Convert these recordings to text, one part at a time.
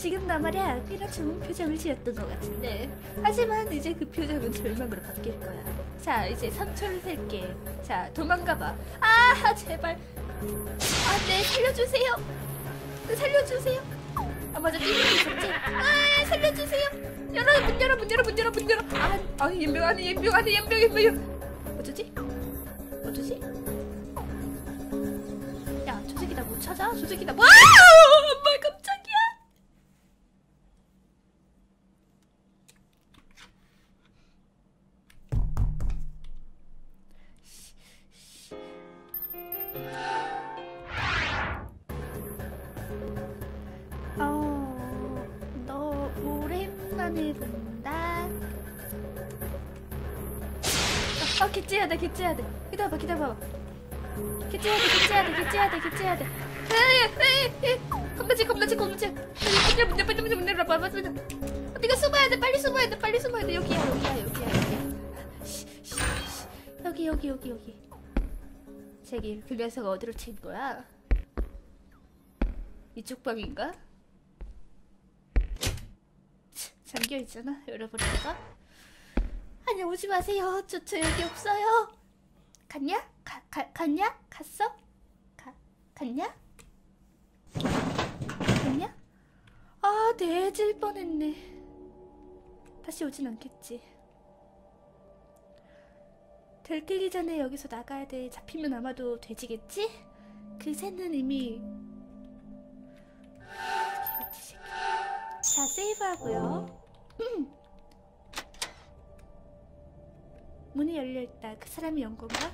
지금 나 말이야. 꽤나 좋은 표정을 지었던 것 같은데. 하지만 이제 그 표정은 절망으로 바뀔 거야. 자 이제 3초를 셀게 자 도망가봐. 아 제발. 아네 살려주세요. 네, 살려주세요. 아 맞아. 뛰는 게 있었지. 아 살려주세요. 열어 문 열어 문 열어 문 열어 문 열어 아 아니 연병 아니 연병 아니 연병 연병 개찌해야 돼, 개찌해야 돼. 기다려봐, 기다려봐. 개찌해야 돼, 개찌해야 돼, 개찌해야 돼, 개찌해야 돼. 에이, 에이, 에이. 겁나지, 겁나지, 겁나지. 문열, 문열, 문열, 문열, 문열, 빨리, 빨리, 빨리. 네가 숨어야 돼, 빨리 숨어야 돼, 빨리 숨어야 돼. 여기야, 여기야, 여기야, 여기야. 여기, 여기, 여기, 여기. 그 녀석 어디로 튄 거야? 이쪽 방인가? 잠겨 있잖아. 열어버릴까? 아니 오지 마세요. 저, 저 여기 없어요. 갔냐? 가, 가, 갔냐? 갔어? 가, 갔냐? 갔냐? 아, 내질 뻔했네. 다시 오진 않겠지. 들키기 전에 여기서 나가야 돼. 잡히면 아마도 돼지겠지? 그 새는 이미 새끼. 자, 세이브하고요. 음. 문이 열려있다. 그 사람이 연 건가?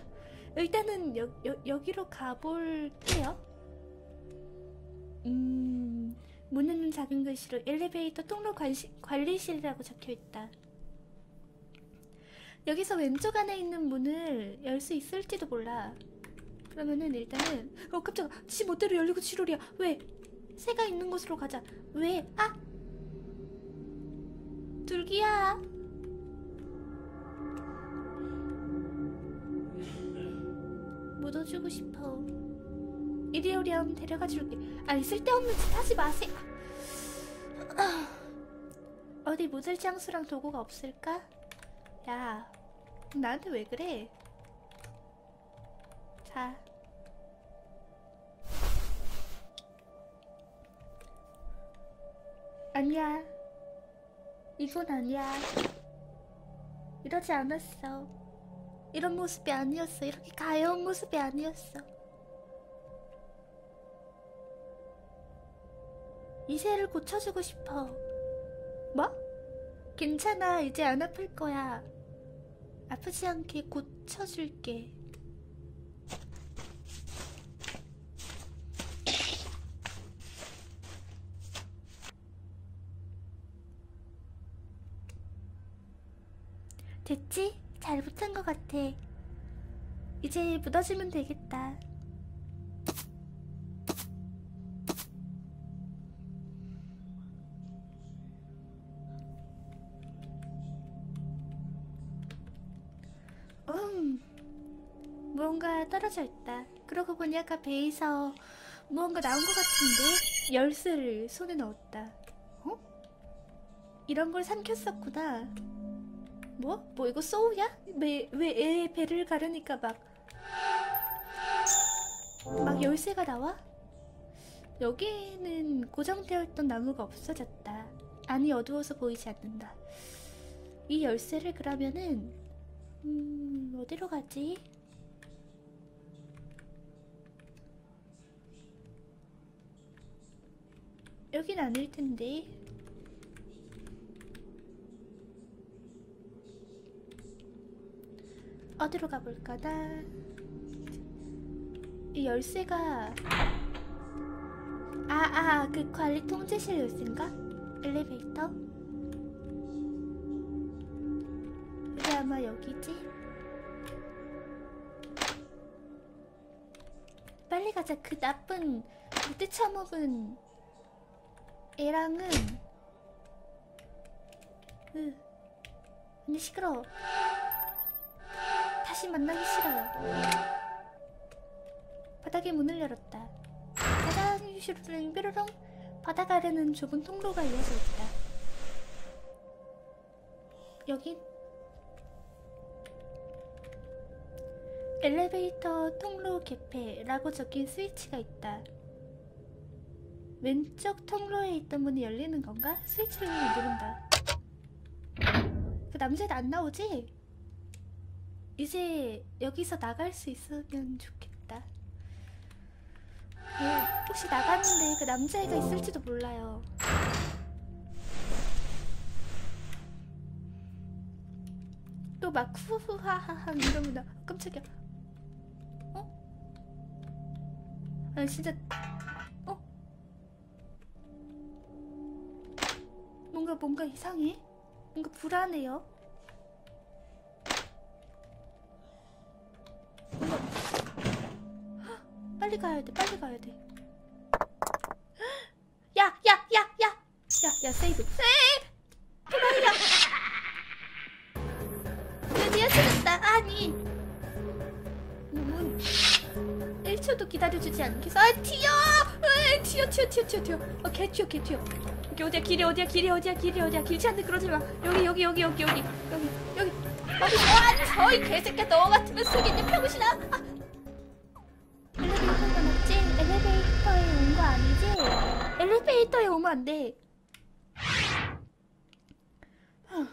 일단은 여, 여, 여기로 가볼게요. 음, 문에는 작은 글씨로 엘리베이터 통로 관시, 관리실이라고 적혀있다. 여기서 왼쪽 안에 있는 문을 열 수 있을지도 몰라. 그러면은 일단은 어 깜짝아 지 멋대로 열리고 지롤이야 왜 새가 있는 곳으로 가자 왜 아 둘기야 묻어주고 싶어 이리 오렴 데려가 줄게 아니 쓸데없는 짓 하지 마세요 아, 어디 묻을 장수랑 도구가 없을까 야 나한테 왜 그래 자 아니야. 이건 아니야. 이러지 않았어. 이런 모습이 아니었어. 이렇게 가여운 모습이 아니었어. 이 새를 고쳐주고 싶어. 뭐? 괜찮아. 이제 안 아플 거야. 아프지 않게 고쳐줄게. 됐지? 잘 붙은 것 같아. 이제 묻어주면 되겠다. 음, 무언가 떨어져 있다. 그러고 보니 아까 배에서 무언가 나온 것 같은데 열쇠를 손에 넣었다. 어? 이런 걸 삼켰었구나. 뭐? 뭐 이거 소우야? 왜, 왜애 배를 가르니까 막, 막 열쇠가 나와? 여기는 고정되어 있던 나무가 없어졌다. 안이 어두워서 보이지 않는다. 이 열쇠를 그러면은, 음, 어디로 가지? 여긴 아닐 텐데. 어디로 가볼까나? 이 열쇠가 아, 아, 그 관리 통제실 열쇠인가? 엘리베이터? 이게 아마 여기지? 빨리 가자. 그 나쁜 무대 처먹은 애랑은 으, 언니 시끄러워. 다시 만나기 싫어요. 바닥에 문을 열었다. 짜잔, 슈르릉 뾰로롱. 바닥 아래는 좁은 통로가 이어져 있다. 여긴 엘리베이터 통로 개폐라고 적힌 스위치가 있다. 왼쪽 통로에 있던 문이 열리는 건가? 스위치를 누른다. 그 남자도 안 나오지? 이제 여기서 나갈 수 있으면 좋겠다. 예, 혹시 나갔는데 그 남자애가 있을지도 몰라요. 또 막 후후하하하 이러면 나 깜짝이야. 어? 아니 진짜 어? 뭔가 뭔가 이상해. 뭔가 불안해요. 가야 돼. 빨리 가야 돼. 야, 야, 야, 야. 야, 야, 세이브. 에이! 도망이야. 드디어 찾았다. 아니. 문 1초도 기다려주지 않겠어. 아, 튀어! 에이, 튀어, 튀어, 튀어, 튀어, 튀어. 어, 개 튀어, 개 튀어. 여기 어디야, 길이 어디야, 길이 어디야, 길이 어디야. 길치 않는데 그러지 마. 여기, 여기, 여기, 여기, 여기, 여기, 여기. 아니, 서이 개새끼야. 너 같으면 있는 병신아. 아. 아니지? 엘리베이터에 오면 안 돼. 후.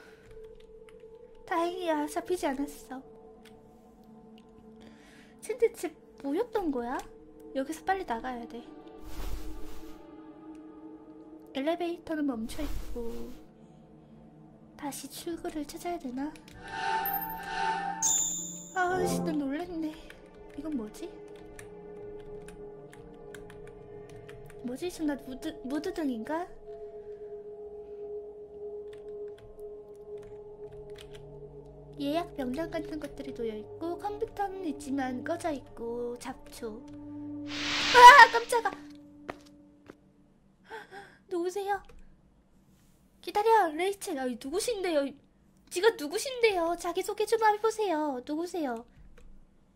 다행이야. 잡히지 않았어. 근데 집 뭐였던 거야? 여기서 빨리 나가야 돼. 엘리베이터는 멈춰 있고 다시 출구를 찾아야 되나? 아, 진짜 놀랬네. 이건 뭐지? 뭐지? 나 무드, 무드등인가? 예약 명단 같은 것들이 놓여 있고 컴퓨터는 있지만 꺼져 있고 잡초. 아 깜짝아. 누구세요? 기다려 레이첼. 아 누구신데요? 지가 누구신데요? 자기 소개 좀 해보세요. 누구세요?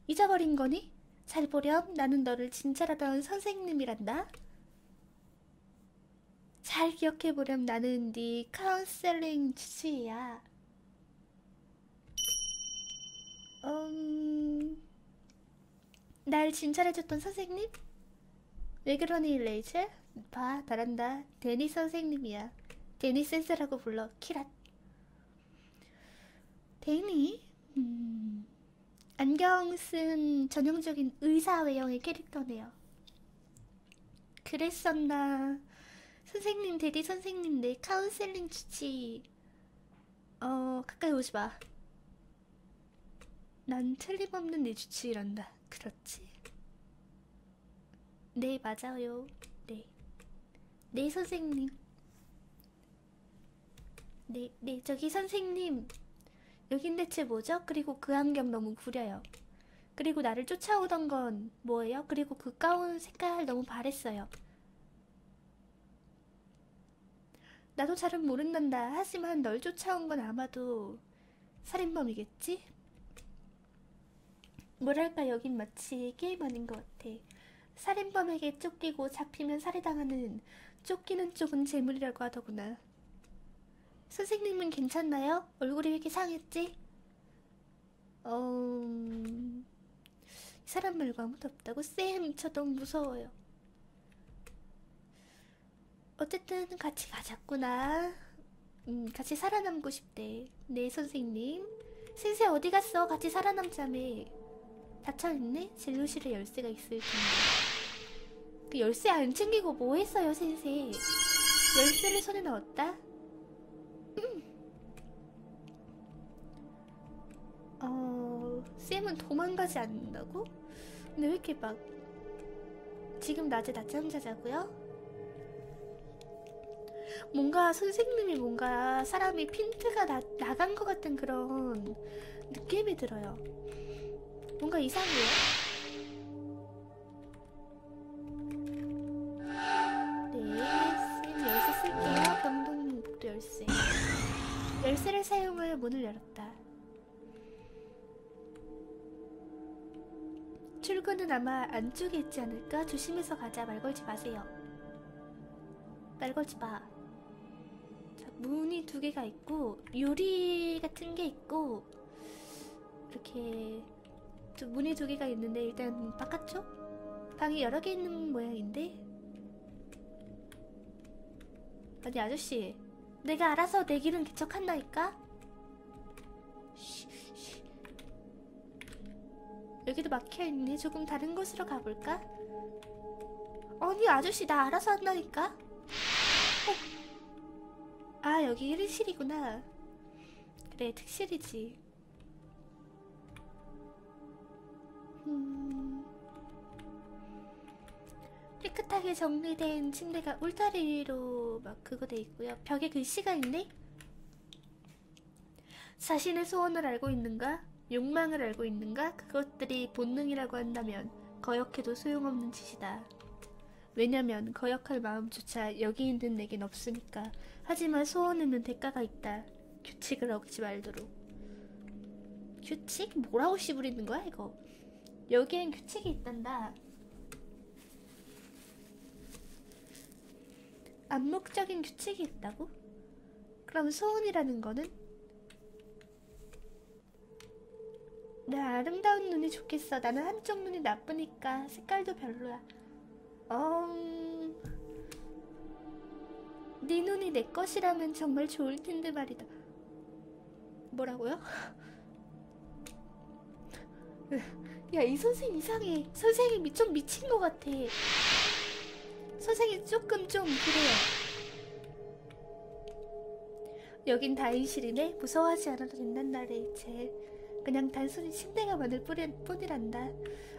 잊어버린 거니? 잘 보렴. 나는 너를 진찰하던 선생님이란다. 잘 기억해보렴. 나는 네 카운셀링 주치의야. 음... 날 진찰해줬던 선생님? 왜 그러니 레이첼? 봐 잘한다 데니 선생님이야 데니 센스라고 불러 키랏 데니? 음... 안경 쓴 전형적인 의사 외형의 캐릭터네요 그랬었나 선생님 데디 선생님 내 카운셀링 주치 어 가까이 오지 마 난 틀림없는 내 주치의란다. 그렇지? 네, 맞아요. 네. 네, 선생님. 네, 네, 저기 선생님. 여긴 대체 뭐죠? 그리고 그 안경 너무 구려요. 그리고 나를 쫓아오던 건 뭐예요? 그리고 그 가운 색깔 너무 바랬어요. 나도 잘은 모른단다. 하지만 널 쫓아온 건 아마도 살인범이겠지? 뭐랄까 여긴 마치 게임 아닌 것 같아. 살인범에게 쫓기고 잡히면 살해당하는 쫓기는 쪽은 재물이라고 하더구나. 선생님은 괜찮나요? 얼굴이 왜 이렇게 상했지? 어... 이 사람 말고 아무도 없다고? 쌤, 저 너무 무서워요. 어쨌든 같이 가자꾸나. 음, 같이 살아남고 싶대. 네, 선생님. 센세 어디 갔어? 같이 살아남자며. 닫혀있네? 진료실에 열쇠가 있을 텐데. 그 열쇠 안 챙기고 뭐 했어요, 센세? 열쇠를 손에 넣었다? 음. 어... 쌤은 도망가지 않는다고? 근데 왜 이렇게 막... 지금 낮에 낮잠 자자고요? 뭔가 선생님이 뭔가 사람이 핀트가 나, 나간 것 같은 그런 느낌이 들어요. 뭔가 이상해요. 네, 쌤 열쇠 쓸게요. 병동 복도 열쇠. 열쇠를 사용해 문을 열었다. 출구는 아마 안쪽에 있지 않을까? 조심해서 가자. 말 걸지 마세요. 말 걸지 마. 자, 문이 두 개가 있고 유리 같은 게 있고 이렇게 좀 문이 두 개가 있는데 일단 바깥쪽 방이 여러 개 있는 모양인데 아니 아저씨 내가 알아서 내 길은 개척한다니까. 여기도 막혀있네 조금 다른 곳으로 가볼까? 아니 아저씨 나 알아서 한다니까 어? 아 여기 1실이구나 그래 특실이지 음... 깨끗하게 정리된 침대가 울타리로 막 그거 돼 있고요 벽에 글씨가 있네 자신의 소원을 알고 있는가? 욕망을 알고 있는가? 그것들이 본능이라고 한다면 거역해도 소용없는 짓이다. 왜냐면 거역할 마음조차 여기 있는 내겐 없으니까. 하지만 소원에는 대가가 있다. 규칙을 어기지 말도록. 규칙? 뭐라고 씨부리는 거야 이거? 여기엔 규칙이 있단다. 암묵적인 규칙이 있다고? 그럼 소원이라는 거는? 내 아름다운 눈이 좋겠어. 나는 한쪽 눈이 나쁘니까 색깔도 별로야. 음... 네 눈이 내 것이라면 정말 좋을 텐데 말이다. 뭐라고요? 야, 이 선생 이상해. 선생님이 좀 미친 것 같아. 선생님 조금 좀 그래요. 여긴 다인실이네. 무서워하지 않아도 된단다, 레이첼. 그냥 단순히 침대가 많을 뿐이란다.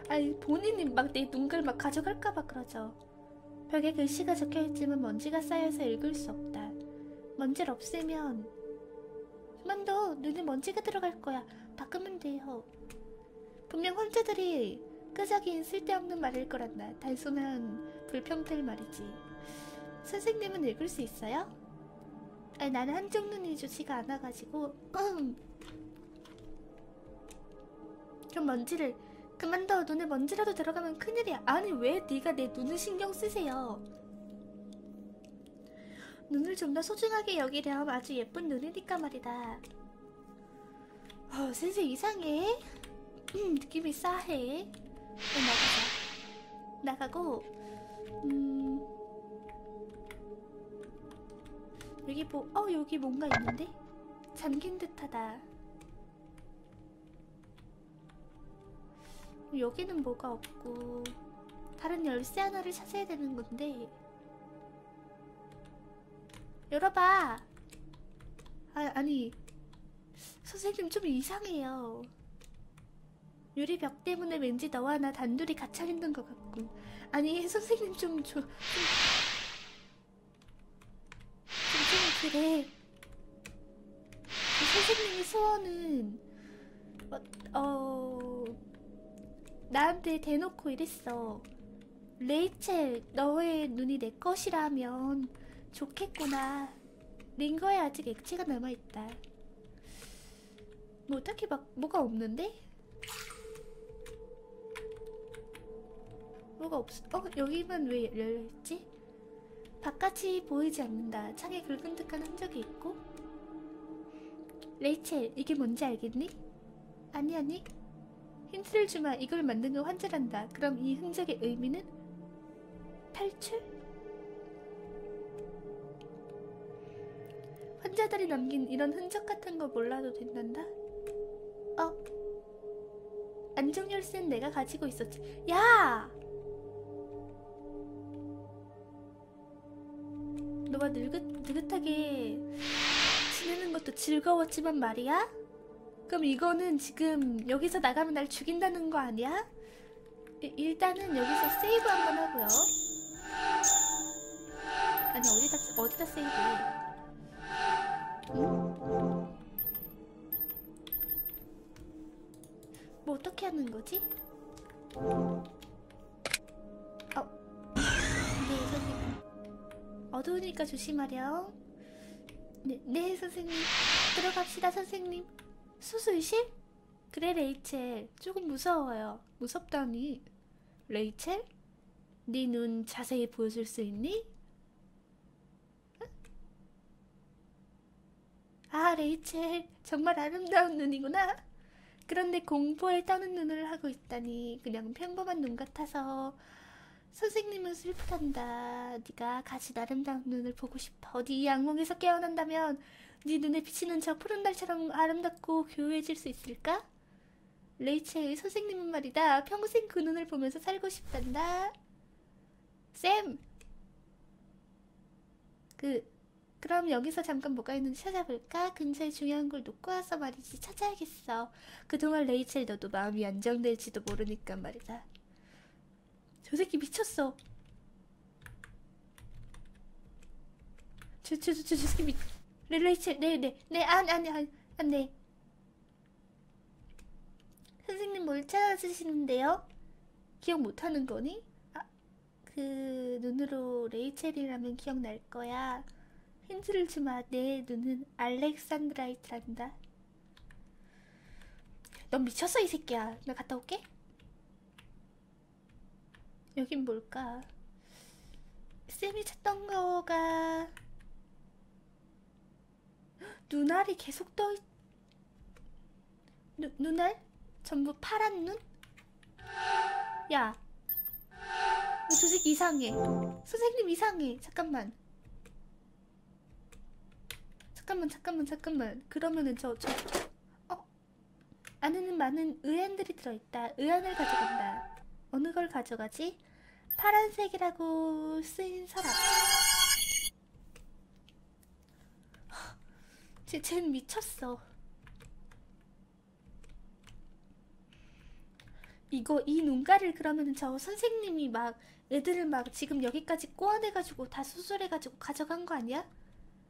아니 본인이 막 내 눈글 막 가져갈까봐 그러죠. 벽에 글씨가 적혀있지만 먼지가 쌓여서 읽을 수 없다. 먼지를 없애면 더 눈에 먼지가 들어갈 거야. 닦으면 돼요. 분명 환자들이 끄적인 쓸데없는 말일 거란다. 단순한 불평들 말이지. 선생님은 읽을 수 있어요? 아니 나는 한쪽 눈이 좋지가 않아가지고 좀 먼지를 그만둬. 눈에 먼지라도 들어가면 큰일이야. 아니 왜 네가 내 눈을 신경 쓰세요? 눈을 좀 더 소중하게 여기렴. 아주 예쁜 눈이니까 말이다. 어 선생 이상해. 음 느낌이 싸해. 어, 나가자. 나가고 음. 여기 뭐 어 여기 뭔가 있는데? 잠긴 듯하다 여기는 뭐가 없고 다른 열쇠 하나를 찾아야 되는 건데. 열어봐. 아, 아니 선생님 좀 이상해요. 유리벽 때문에 왠지 너와 나 단둘이 갇혀 있는 것 같고. 아니 선생님 좀 좀, 좀, 좀, 좀 그래. 선생님의 소원은 어, 어 나한테 대놓고 이랬어. 레이첼, 너의 눈이 내 것이라면 좋겠구나. 링거에 아직 액체가 남아있다. 뭐 딱히 막 뭐가 없는데? 뭐가 없어? 어? 여기만 왜 열려있지? 바깥이 보이지 않는다. 창에 긁은 듯한 흔적이 있고 레이첼, 이게 뭔지 알겠니? 아니 아니 힌트를 주마 이걸 만드는 환자란다. 그럼 이 흔적의 의미는? 탈출? 환자들이 남긴 이런 흔적 같은 거 몰라도 된단다? 어? 안정 열쇠는 내가 가지고 있었지. 야! 너가 느긋, 느긋하게 지내는 것도 즐거웠지만 말이야? 그럼 이거는 지금 여기서 나가면 날 죽인다는 거 아니야? 일단은 여기서 세이브 한번 하고요. 아니 어디다 어디다 세이브해? 응? 뭐 어떻게 하는 거지? 어. 네 선생님. 어두우니까 조심하렴. 네, 네 선생님. 들어갑시다 선생님. 수술실? 그래 레이첼. 조금 무서워요. 무섭다니. 레이첼? 네눈 자세히 보여줄 수 있니? 아 레이첼. 정말 아름다운 눈이구나. 그런데 공포에 떠는 눈을 하고 있다니 그냥 평범한 눈 같아서 선생님은 슬프단다. 네가 같이 아름다운 눈을 보고 싶어. 네 어디 이 악몽에서 깨어난다면 네 눈에 비치는 저 푸른 달처럼 아름답고 교묘해질 수 있을까? 레이첼, 선생님은 말이다. 평생 그 눈을 보면서 살고 싶단다. 쌤! 그, 그럼 여기서 잠깐 뭐가 있는지 찾아볼까? 근처에 중요한 걸 놓고 와서 말이지. 찾아야겠어. 그동안 레이첼 너도 마음이 안정될지도 모르니까 말이다. 저 새끼 미쳤어. 저, 저, 저, 저, 저 새끼 미, 네, 네, 네, 안 돼. 선생님 뭘 찾아주시는데요? 기억 못하는 거니? 아, 그 눈으로 레이첼이라면 기억날 거야. 힌트를 주마. 내 눈은 알렉산드라이트란다. 넌 미쳤어 이 새끼야. 나 갔다 올게. 여긴 뭘까? 쌤이 찾던 거가 눈알이 계속 떠 있... 누, 눈알? 전부 파란 눈? 야, 저 새끼 이상해. 선생님 이상해. 잠깐만. 잠깐만, 잠깐만, 잠깐만. 그러면은 저, 저, 어? 안에는 많은 의안들이 들어있다. 의안을 가져간다. 어느 걸 가져가지? 파란색이라고 쓰인 서랍. 쟤, 쟤는 미쳤어. 이거 이 눈가를 그러면은 저 선생님이 막 애들을 막 지금 여기까지 꼬아내가지고 다 수술해가지고 가져간 거 아니야?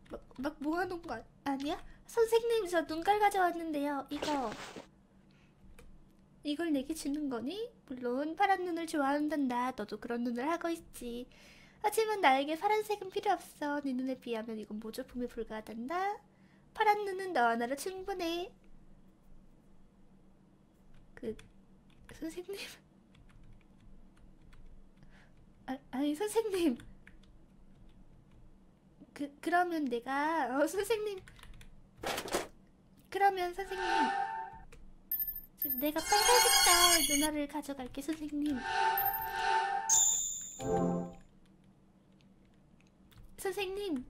막, 막 모아놓은 거 아니야? 선생님 저 눈깔 가져왔는데요. 이거 이걸 내게 주는 거니? 물론 파란 눈을 좋아한단다. 너도 그런 눈을 하고 있지. 하지만 나에게 파란색은 필요 없어. 네 눈에 비하면 이건 모조품에 불과하단다. 파란 눈은 너 하나로 충분해. 그 선생님. 아, 아니 선생님. 그 그러면 내가 어, 선생님. 그러면 선생님. 내가 빨간 색깔 누나를 가져갈게 선생님. 선생님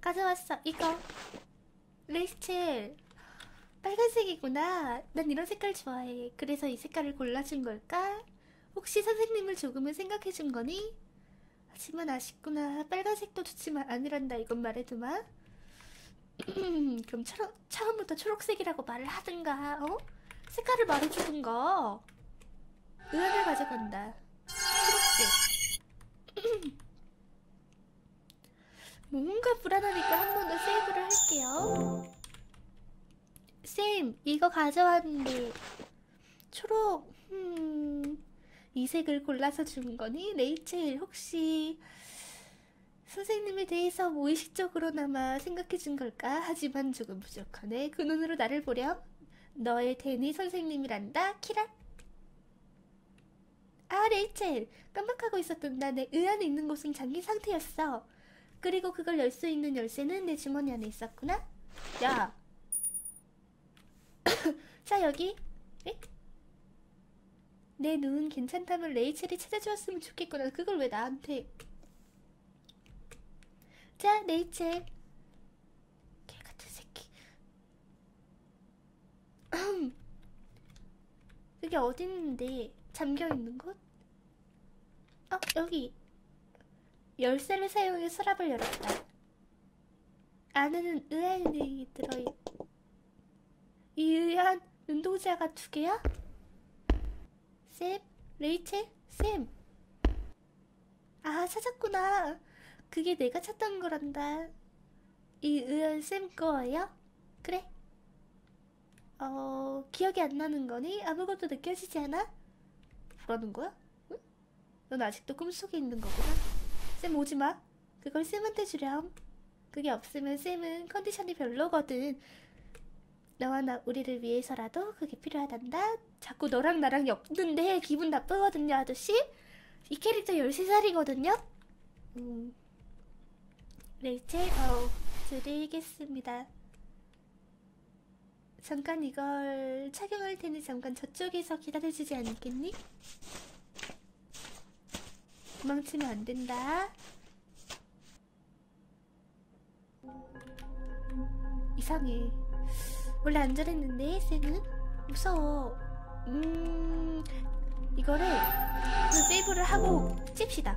가져왔어 이거 레이첼 빨간색이구나. 난 이런 색깔 좋아해. 그래서 이 색깔을 골라준 걸까? 혹시 선생님을 조금은 생각해준 거니? 하지만 아쉽구나. 빨간색도 좋지만 아니란다. 이건 말해두마? 그럼 처럼, 처음부터 초록색이라고 말을 하든가 어? 색깔을 말해주든가 의안을 가져간다. 초록색 뭔가 불안하니까 한 번 더 세이브를 할게요. 쌤, 이거 가져왔는데 초록, 음, 이 색을 골라서 준 거니? 레이첼, 혹시 선생님에 대해서 무의식적으로나마 생각해 준 걸까? 하지만 조금 부족하네. 그 눈으로 나를 보렴. 너의 데니 선생님이란다, 키라. 아, 레이첼, 깜빡하고 있었던 나내 의안에 있는 곳은 잠긴 상태였어. 그리고 그걸 열 수 있는 열쇠는 내 주머니 안에 있었구나. 야. 자, 여기. 에? 내 눈 괜찮다면 레이첼이 찾아주었으면 좋겠구나. 그걸 왜 나한테. 자, 레이첼. 개 같은 새끼. 여기 어디 있는데? 잠겨 있는 곳? 어, 여기. 열쇠를 사용해 서랍을 열었다. 안에는 의안이 들어있. 이 의안 눈동자가 두 개야? 쌤, 레이첼, 쌤. 아 찾았구나. 그게 내가 찾던 거란다. 이 의안 쌤 거예요? 그래. 어 기억이 안 나는 거니? 아무것도 느껴지지 않아? 뭐라는 거야? 응? 넌 아직도 꿈속에 있는 거구나. 쌤 오지마. 그걸 쌤한테 주렴. 그게 없으면 쌤은 컨디션이 별로거든. 너와 나 우리를 위해서라도 그게 필요하단다. 자꾸 너랑 나랑 엮는데 기분 나쁘거든요, 아저씨. 이 캐릭터 13살이거든요. 음. 레이첼, 어, 드리겠습니다. 잠깐 이걸 착용할 테니 잠깐 저쪽에서 기다려주지 않겠니? 도망치면 안 된다. 이상해. 원래 안 저랬는데 쌤은 무서워. 음 이거를 그 세이브를 하고 찝시다.